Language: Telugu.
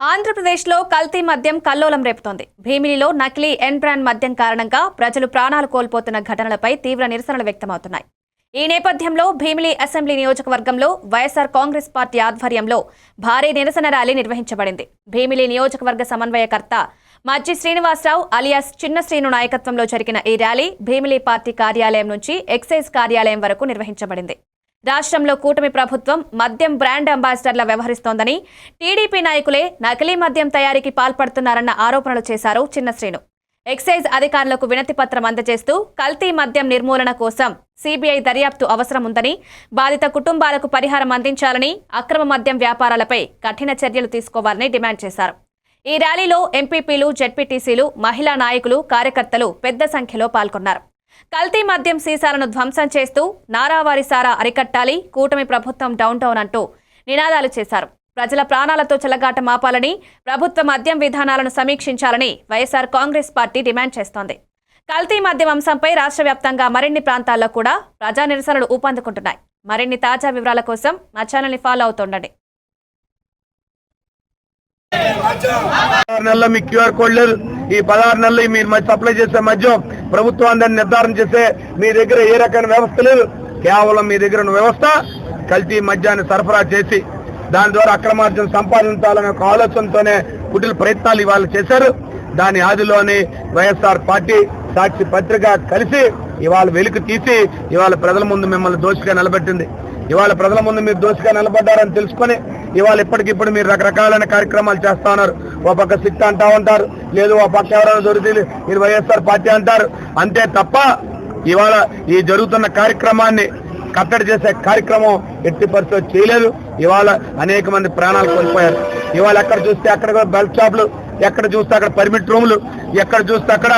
ఆంధ్రప్రదేశ్లో కల్తీ మద్యం కల్లోలం రేపుతోంది. భీమిలిలో నకిలీ ఎన్ బ్రాండ్ మద్యం కారణంగా ప్రజలు ప్రాణాలు కోల్పోతున్న ఘటనలపై తీవ్ర నిరసనలు వ్యక్తమవుతున్నాయి. ఈ నేపథ్యంలో భీమిలి అసెంబ్లీ నియోజకవర్గంలో వైఎస్ఆర్ కాంగ్రెస్ పార్టీ ఆధ్వర్యంలో భారీ నిరసన ర్యాలీ నిర్వహించబడింది. భీమిలి నియోజకవర్గ సమన్వయకర్త మజ్జి శ్రీనివాసరావు అలియాస్ చిన్న శ్రీను నాయకత్వంలో జరిగిన ఈ ర్యాలీ భీమిలి పార్టీ కార్యాలయం నుంచి ఎక్సైజ్ కార్యాలయం వరకు నిర్వహించబడింది. రాష్ట్రంలో కూటమి ప్రభుత్వం మద్యం బ్రాండ్ అంబాసిడర్ల వ్యవహరిస్తోందని టీడీపీ నాయకులే నకిలీ మద్యం తయారీకి పాల్పడుతున్నారన్న ఆరోపణలు చేశారు చిన్న శ్రీను. ఎక్సైజ్ అధికారులకు వినతి పత్రం అందజేస్తూ కల్తీ మద్యం నిర్మూలన కోసం సీబీఐ దర్యాప్తు అవసరం ఉందని బాధిత కుటుంబాలకు పరిహారం అందించాలని అక్రమ మద్యం వ్యాపారాలపై కఠిన చర్యలు తీసుకోవాలని డిమాండ్ చేశారు. ఈ ర్యాలీలో ఎంపీపీలు జెడ్పీటీసీలు మహిళా నాయకులు కార్యకర్తలు పెద్ద సంఖ్యలో పాల్గొన్నారు. కల్తీ మద్యం సీసాలను ధ్వంసం చేస్తూ నారావారి సారా అరికట్టాలి కూటమి ప్రభుత్వం డౌన్ టౌన్ అంటూ నినాదాలు చేశారు. ప్రజల ప్రాణాలతో చెలగాట మాపాలని ప్రభుత్వ మద్యం విధానాలను సమీక్షించాలని వైఎస్ఆర్ కాంగ్రెస్ పార్టీ డిమాండ్ చేస్తోంది. కల్తీ మద్యం అంశంపై రాష్ట్ర వ్యాప్తంగా మరిన్ని ప్రాంతాల్లో కూడా ప్రజా నిరసనలు ఊపందుకుంటున్నాయి. మరిన్ని తాజా వివరాల కోసం మా ఛానల్ని ఫాలో అవుతుండండి. పదహారు మీ క్యూఆర్ కోడ్లు ఈ పదహారు నెలలు మీరు మధ్య సప్లై చేసే మద్యం ప్రభుత్వాన్ని నిర్ధారణ చేసే మీ దగ్గర ఏ రకమైన వ్యవస్థ లేదు. కేవలం మీ దగ్గర ఉన్న వ్యవస్థ కల్తీ మద్యాన్ని సరఫరా చేసి దాని ద్వారా అక్రమార్జన సంపాదించాలనే ఒక ఆలోచనతోనే కుటిల ప్రయత్నాలు ఇవాళ చేశారు. దాని ఆదిలోని వైఎస్ఆర్ పార్టీ సాక్షి పత్రిక కలిసి ఇవాళ వెలుగు తీసి ఇవాళ ప్రజల ముందు మిమ్మల్ని దోషిగా నిలబెట్టింది. ఇవాళ ప్రజల ముందు మీరు దోషిగా నిలబడ్డారని తెలుసుకొని ఇవాళ ఇప్పటికిప్పుడు మీరు రకరకాలైన కార్యక్రమాలు చేస్తా ఉన్నారు ఓ పక్క సిట్ అంటా ఉంటారు. లేదు ఓ పక్క ఎవరైనా దొరికితే మీరు వైఎస్ఆర్ పార్టీ అంటారు. అంతే తప్ప ఇవాళ ఈ జరుగుతున్న కార్యక్రమాన్ని కట్టడి చేసే కార్యక్రమం ఎట్టి పరిస్థితి చేయలేదు. ఇవాళ అనేక మంది ప్రాణాలు కోల్పోయారు. ఇవాళ ఎక్కడ చూస్తే అక్కడ కూడా బెల్ట్ షాపులు ఎక్కడ చూస్తే అక్కడ పర్మిట్ రూములు ఎక్కడ చూస్తే అక్కడ